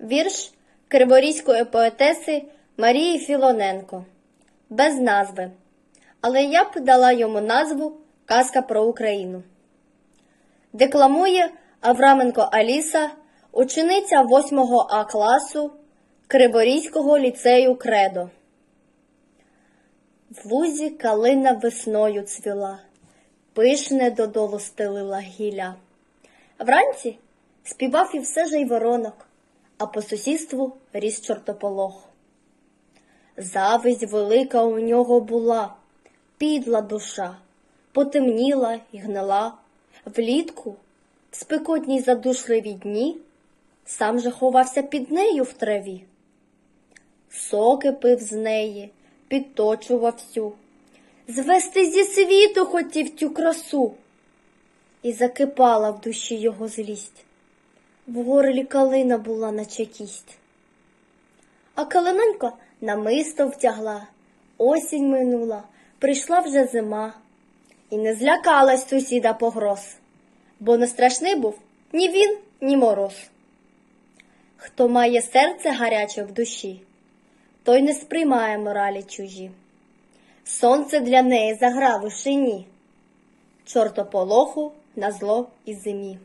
Вірш криворізької поетеси Марії Філоненко. Без назви. Але я б дала йому назву Казка про Україну. Декламує Авраменко Аліса, учениця 8 А класу Криворізького ліцею Кредо. В лузі калина весною цвіла, пишне додолу стелила гілля. Вранці співав і все жайворонок, а по сусідству ріс чортополох. Зависть велика у нього була, підла душа, потемніла і гнила. Влітку, в спекотній задушливі дні, сам же ховався під нею в траві. Соки пив з неї, підточував всю, звести зі світу хотів тю красу, і закипала в душі його злість. В горлі калина була, наче кість. А калинонька намисто втягла, осінь минула, прийшла вже зима, і не злякалась сусіда погроз, бо не страшний був ні він, ні мороз. Хто має серце гаряче в душі, той не сприймає моралі чужі. Сонце для неї заграв у шині, чортополоху на зло і зимі.